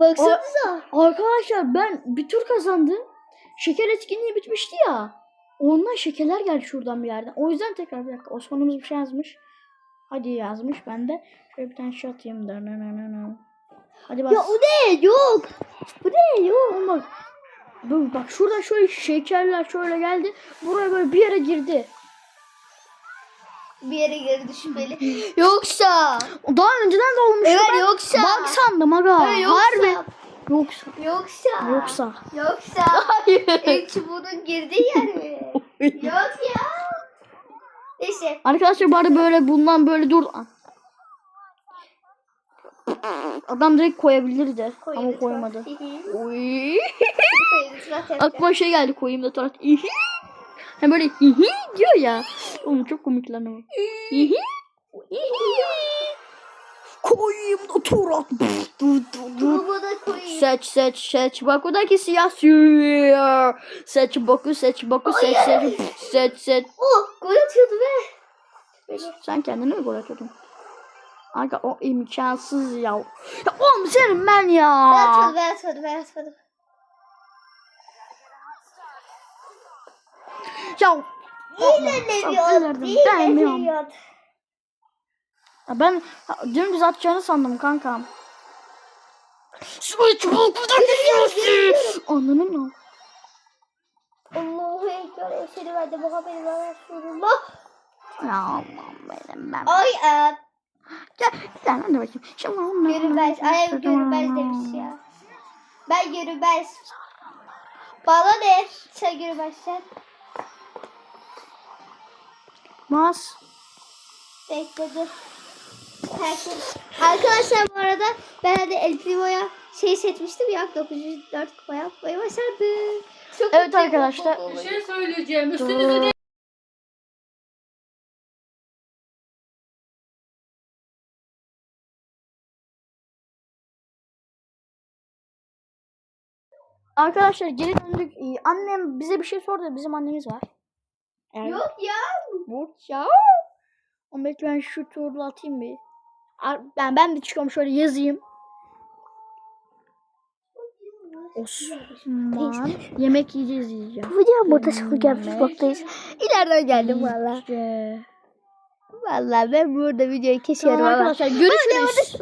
Baksanıza. Arkadaşlar ben bir tur kazandım. Şeker etkinliği bitmişti ya. Ondan şekerler geldi şuradan bir yerden. O yüzden tekrar bir dakika. Osman'ımız bir şey yazmış. Hadi yazmış ben de. Şöyle bir tane şey atayım. Dırnınınının. Hadi bas. Ya o ne? Yok. Bu ne? Yok. Dur bak şuradan şöyle şekerler şöyle geldi. Buraya böyle bir yere girdi. Bir yere geri düşmeli. Yoksa. Daha önceden de olmuştu. Evet, ben yoksa. Bak sandım aga. Evet, yoksa. Harbi. Yoksa. Yoksa. Yoksa. Yoksa. Hayır. El çubuğunun girdiği yer mi? Yok ya. Neyse. Arkadaşlar bari böyle bundan böyle dur. Adam direkt koyabilirdi ama Koyun koymadı. Oy. Aklıma şey geldi koyayım da. İhi. Hem böyle ihi diyor ya. Oğlum çok komik lan o. Koyayım da da koyayım. Seç seç seç Baku'daki siyah sürüyor. Seç Baku seç Baku seç seç seç seç. Oh gol atıyordu be. Sen kendine mi gol atıyordun? Aga o imkansız ya. Ya oğlum senin ben ya. Ben atmadım ben atmadım ben atmadım. Ya. Beğenmiyorum. Neviot. Ya ben ha, dümdüz atacağını sandım kankam. Switch Baku'daki siyah Anladın mı? Allahu Ekber. Eşhedü ve de Muhammeden Resulullah. Ya Allah'ım benim ben. Ay e, Gel gel hadi bakayım. Şimdi onunla görünmez. Ay görünmez demiş ya. Ben görünmez. Bana ne? Sen görünmezsen. Mas. Bekledi. Herkes. Arkadaşlar bu arada ben hani El Primo'ya şey seçmiştim ya 904 kupa yapmayı başardım. Çok Evet mutluyum. arkadaşlar. Bir şey söyleyeceğim. Üstünüzü de Arkadaşlar geri döndük. Ee, Annem bize bir şey sordu. Bizim annemiz var. Evet. Yok ya. Yok ya. Ama ben şu turla atayım bir. Ben ben de çıkıyorum şöyle yazayım. Osman. Yemek yiyeceğiz yiyeceğim. Hocam burada son gelmiş noktayız. İleriden geldim valla. Valla ben burada videoyu kesiyorum Tamam ama. arkadaşlar görüşürüz.